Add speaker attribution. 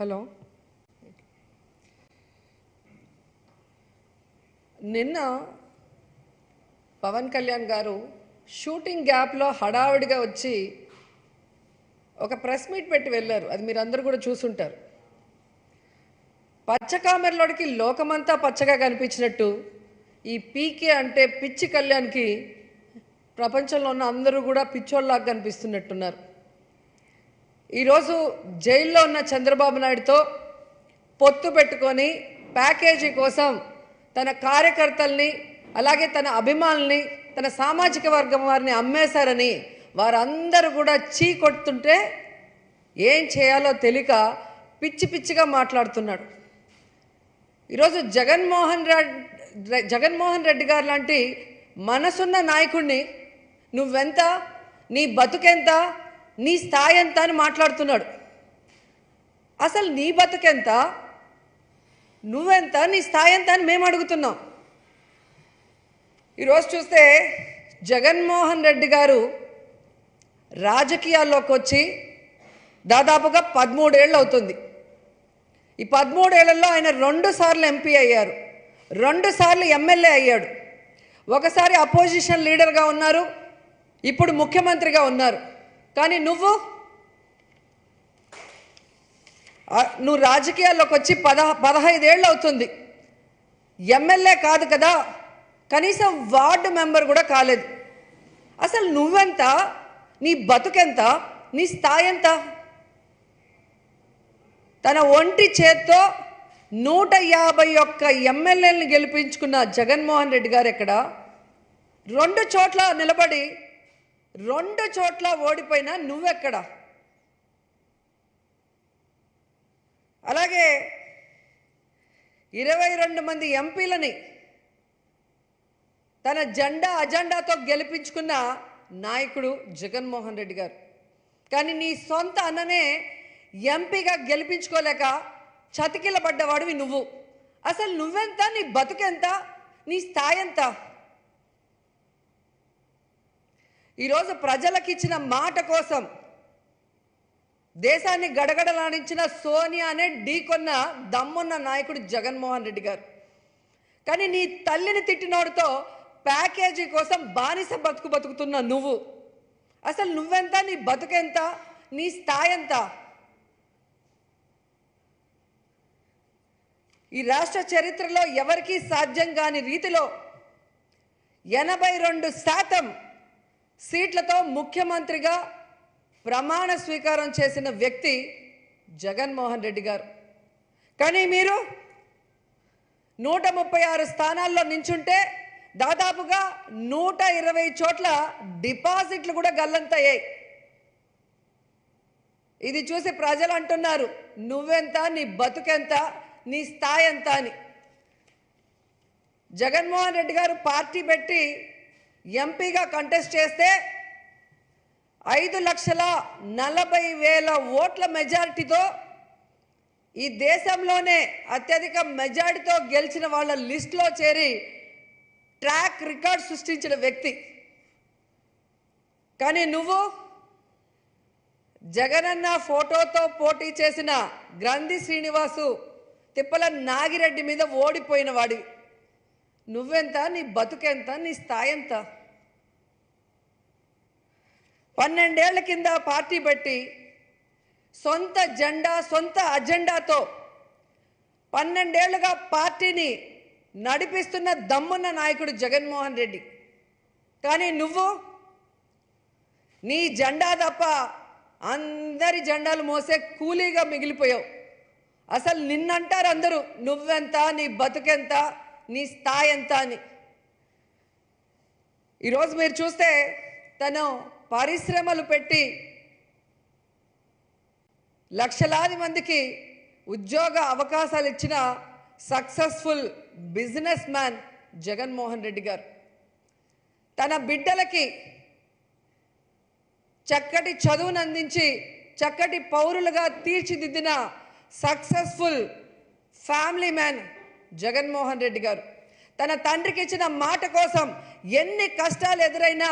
Speaker 1: Hello. నిన్న పవన్ కళ్యాణ్ గారు shooting గ్యాప్లో హడావిడిగా వచ్చి ఒక ప్రెస్ మీట్ పెట్టి వెళ్ళారు. అది మీరు అందరూ కూడా చూసుంటారు. పచ్చకామెరలోడికి లోకమంతా పచ్చగా కనిపించినట్టు ఈ పీకే అంటే పిచ్చి కళ్యాణ్కి ప్రపంచంలో ఉన్న అందరూ కూడా పిచ్చోళ్ళలాగా కనిపిస్తున్నట్టున్నారు. ఈరోజు జైల్లో ఉన్న చంద్రబాబు నాయుడుతో పొత్తు పెట్టుకొని ప్యాకేజీ కోసం తన కార్యకర్తల్ని అలాగే తన అభిమానుల్ని తన సామాజిక వర్గం వారిని అమ్మేశారని వారందరూ కూడా చీ కొడుతుంటే ఏం చేయాలో తెలియక పిచ్చి పిచ్చిగా మాట్లాడుతున్నాడు. ఈరోజు జగన్మోహన్ రెడ్డి జగన్మోహన్ రెడ్డి గారు లాంటి మనసున్న నాయకుడిని నువ్వెంత నీ బతుకెంత నీ స్థాయి ఎంత అని మాట్లాడుతున్నాడు. అసలు నీ బతుకెంత? నువ్వెంత? నీ స్థాయి ఎంత అని మేము అడుగుతున్నాం. ఈరోజు చూస్తే జగన్మోహన్ రెడ్డి గారు రాజకీయాల్లోకి వచ్చి దాదాపుగా పదమూడేళ్ళు అవుతుంది. ఈ పదమూడేళ్ళలో ఆయన రెండు సార్లు ఎంపీ అయ్యారు. రెండు సార్లు ఎమ్మెల్యే అయ్యాడు. ఒకసారి అపోజిషన్ లీడర్గా ఉన్నారు. ఇప్పుడు ముఖ్యమంత్రిగా ఉన్నారు. కానీ నువ్వు? నువ్వు రాజకీయాల్లోకి వచ్చి పద పదహైదేళ్ళు అవుతుంది. ఎమ్మెల్యే కాదు కదా కనీసం వార్డు మెంబర్ కూడా కాలేదు. అసలు నువ్వెంత? నీ బతుకెంత? నీ స్థాయి ఎంత? తన ఒంటి చేత్తో నూట యాభై ఒక్క ఎమ్మెల్యేలను గెలిపించుకున్న జగన్మోహన్ రెడ్డి గారు ఎక్కడ? రెండు చోట్ల నిలబడి రెండు చోట్ల ఓడిపోయినా నువ్వెక్కడ? అలాగే ఇరవై రెండు మంది ఎంపీలని తన జెండా అజెండాతో గెలిపించుకున్న నాయకుడు జగన్మోహన్ రెడ్డి గారు. కానీ నీ సొంత అన్ననే ఎంపీగా గెలిపించుకోలేక చతికిలబడ్డవాడివి నువ్వు. అసలు నువ్వెంత? నీ బతుకెంత? నీ స్థాయి ఎంత? ఈరోజు ప్రజలకు ఇచ్చిన మాట కోసం దేశాన్ని గడగడలాడించిన సోనియానే ఢీకొన్న దమ్మున్న నాయకుడు జగన్మోహన్ రెడ్డి గారు. కానీ నీ తల్లిని తిట్టినోడితో ప్యాకేజీ కోసం బానిస బతుకు బతుకుతున్న నువ్వు. అసలు నువ్వెంత? నీ బతుకెంత? నీ స్థాయి ఎంత ఈ రాష్ట్ర చరిత్రలో ఎవరికీ సాధ్యం కాని రీతిలో ఎనభై రెండు శాతం సీట్లతో ముఖ్యమంత్రిగా ప్రమాణ స్వీకారం చేసిన వ్యక్తి జగన్మోహన్ రెడ్డి గారు. కానీ మీరు నూట ముప్పై ఆరు స్థానాల్లో నించుంటే దాదాపుగా నూట ఇరవై చోట్ల డిపాజిట్లు కూడా గల్లంతయ్యాయి. ఇది చూసి ప్రజలు అంటున్నారు నువ్వెంత నీ బతుకెంత నీ స్థాయి ఎంత అని. జగన్మోహన్ రెడ్డి గారు పార్టీ పెట్టి ఎంపీగా కంటెస్ట్ చేస్తే ఐదు లక్షల నలభై వేల ఓట్ల మెజారిటీతో ఈ దేశంలోనే అత్యధిక మెజారిటీతో గెలిచిన వాళ్ళ లిస్టులో చేరి ట్రాక్ రికార్డ్ సృష్టించిన వ్యక్తి. కానీ నువ్వు జగనన్న ఫోటోతో పోటీ చేసిన గ్రంథి శ్రీనివాసు తిప్పల నాగిరెడ్డి మీద ఓడిపోయిన వాడివి. నువ్వెంత? నీ బతుకెంత? నీ స్థాయి ఎంత పన్నెండేళ్ళ కింద పార్టీ పెట్టి సొంత జెండా సొంత అజెండాతో పన్నెండేళ్ళుగా పార్టీని నడిపిస్తున్న దమ్మున్న నాయకుడు జగన్మోహన్ రెడ్డి. కానీ నువ్వు నీ జెండా తప్ప అందరి జెండాలు మోసే కూలీగా మిగిలిపోయావు. అసలు నిన్నంటారు అందరూ నువ్వెంత? నీ బతుకెంత? నీ స్థాయి ఎంత అని. ఈరోజు మీరు చూస్తే తను పరిశ్రమలు పెట్టి లక్షలాది మందికి ఉద్యోగ అవకాశాలు ఇచ్చిన successful business man Jaganmohan Reddy garu. తన బిడ్డలకి చక్కటి చదువును అందించి చక్కటి పౌరులుగా తీర్చిదిద్దిన successful family man Jaganmohan Reddy garu. తన తండ్రికి ఇచ్చిన మాట కోసం ఎన్ని కష్టాలు ఎదురైనా